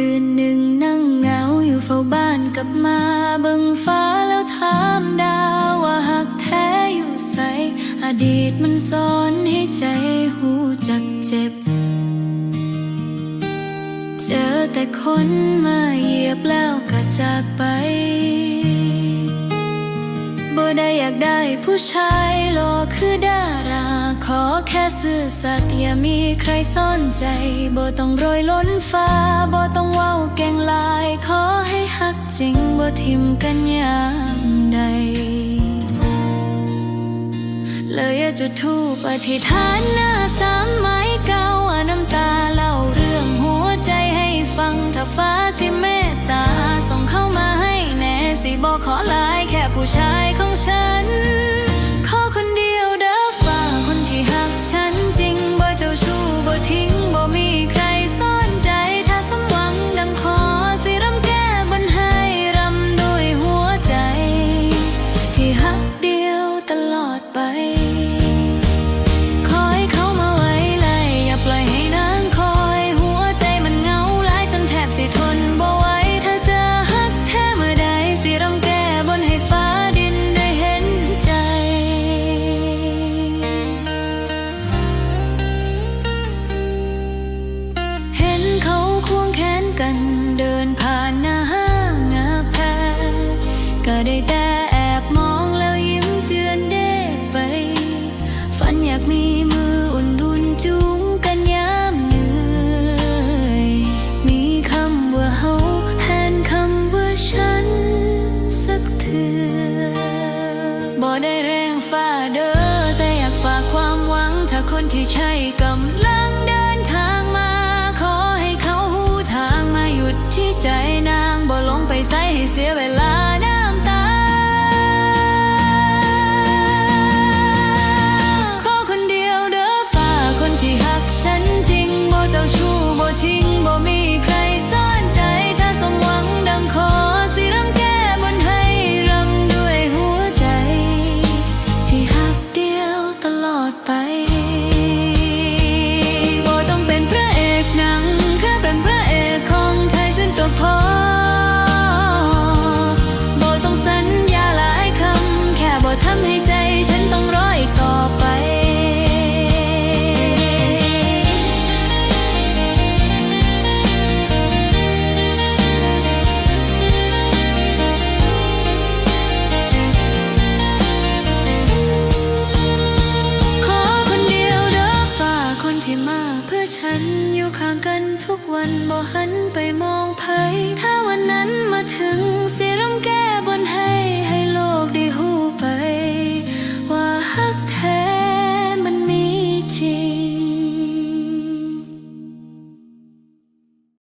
คืนหนึ่งนั่งเหงาอยู่เฝ้าบ้านกลับมาเบิ่งฟ้าแล้วถามดาวว่าหักแท้อยู่ใส อดีตมันสอนให้ใจหูจักเจ็บ เจอแต่คนมาเหยียบแล้วก็จากไป ได้อยากได้ผู้ชายหล่อคือดารา ขอแค่ซื่อสัตย์อย่ามีใครซ่อนใจบ่ต้องโรยล้นฟ้าบ่ต้องเว้าเก่งลาย ขอให้หักจริงบ่ทิมกันยามใด เลยอยากจุดทูปอธิษฐานหน้าสามไม้เก่าว่าน้ำตาเล่าเรื่องหัวใจให้ฟังถ้าฟ้าสิเมตตาส่งเข้ามาให้แน่สิบอกขอลาย แค่ผู้ชายของฉัน ขอคนเดียวเด้อฟ้าคนที่หักฉันากมีมืออุ่นดุนจุ้งกันยามเหนื่อยมีคำว่าเฮาแทนคำว่าฉัน สักเถื่อบ่ได้แรงฟ้าเด้อแต่อยากฝากความหวัง ถ้าคนที่ใช่กำลังเดินทางมา ขอให้เขาหูทางมาหยุดที่ใจนางบ่ลงไปใส่ให้เสียเวลา ริงบ่เจ้าชู้ อยู่ข้างกันทุกวันบ่หันไปมองไผ